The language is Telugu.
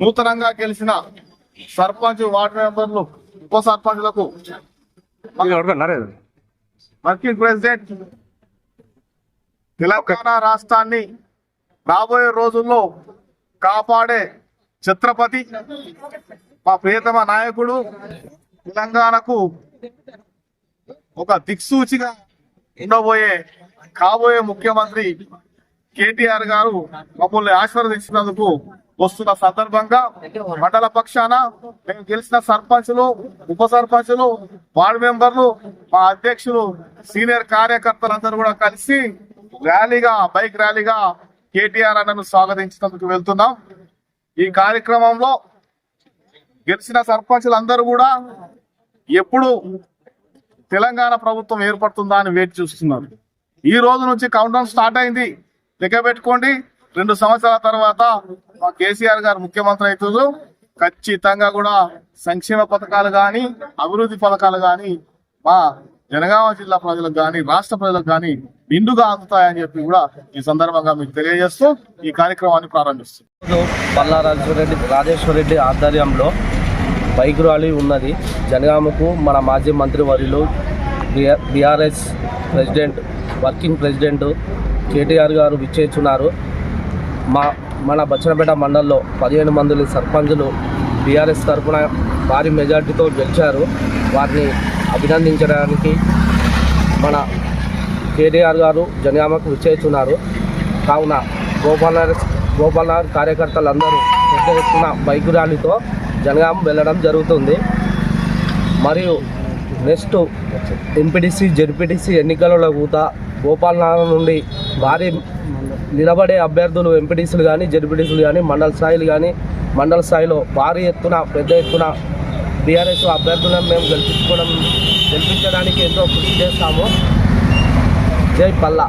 నూతనంగా గెలిచిన సర్పంచ్ వార్డు మెంబర్లు ఉప సర్పంచ్లకు వర్కింగ్ ప్రెసిడెంట్ తెలంగాణ రాష్ట్రాన్ని రాబోయే రోజుల్లో కాపాడే ఛత్రపతి మా ప్రియతమ నాయకుడు తెలంగాణకు ఒక దిక్సూచిగా ఉండబోయే కాబోయే ముఖ్యమంత్రి కేటీఆర్ గారు మమ్మల్ని ఆశీర్వదించినందుకు వస్తున్న సందర్భంగా మండల పక్షాన మేము గెలిచిన సర్పంచులు ఉప సర్పంచులు వార్డు మెంబర్లు మా అధ్యక్షులు సీనియర్ కార్యకర్తలందరూ కూడా కలిసి ర్యాలీగా బైక్ ర్యాలీగా కేటీఆర్ అన్నను స్వాగతించినందుకు వెళ్తున్నాం. ఈ కార్యక్రమంలో గెలిచిన సర్పంచులందరూ కూడా ఎప్పుడు తెలంగాణ ప్రభుత్వం ఏర్పడుతుందా అని వేచి చూస్తున్నారు. ఈ రోజు నుంచి కౌంటౌన్ స్టార్ట్ అయింది. లెక్క పెట్టుకోండి రెండు సంవత్సరాల తర్వాత మా కేసీఆర్ గారు ముఖ్యమంత్రి అవుతారు ఖచ్చితంగా కూడా సంక్షేమ పథకాలు కానీ అభివృద్ధి పథకాలు కానీ మా జనగామ జిల్లా ప్రజలకు కానీ రాష్ట్ర ప్రజలకు కానీ నిండుగా అందుతాయని చెప్పి కూడా ఈ సందర్భంగా మీకు తెలియజేస్తూ ఈ కార్యక్రమాన్ని ప్రారంభిస్తుంది ఈరోజు రెడ్డి రాజేశ్వరరెడ్డి రాజేశ్వరరెడ్డి ఆధ్వర్యంలో బైక్ ర్యాలీ ఉన్నది. జనగామకు మన మాజీ మంత్రి వర్యులు BRS president working president KTR గారు విచ్చేస్తున్నారు. మా మన బచ్చనపేట మండలంలో పదిహేను మంది సర్పంచులు బీఆర్ఎస్ తరఫున భారీ మెజార్టీతో గెలిచారు. వారిని అభినందించడానికి మన కేటీఆర్ గారు జనగామకు విచ్చేస్తున్నారు. కావున గోపాల్ నగర్ గోపాల్ నగర్ కార్యకర్తలందరూ పెద్ద ఎత్తున బైక్ ర్యాలీతో జనగాం వెళ్ళడం జరుగుతుంది. మరియు నెక్స్ట్ ఎంపీటీసీ జెడ్పీటీసీ ఎన్నికలలో కూడా గోపాల్ నుండి భారీ నిలబడే అభ్యర్థులు ఎంపీటీసీలు కానీ జెడ్పీటీసీలు కానీ మండల స్థాయిలు కానీ మండల స్థాయిలో భారీ ఎత్తున పెద్ద ఎత్తున బీఆర్ఎస్ అభ్యర్థులను మేము గెలిపించుకోవడం గెలిపించడానికి ఎంతో కృషి చేస్తాము. జై పల్లా.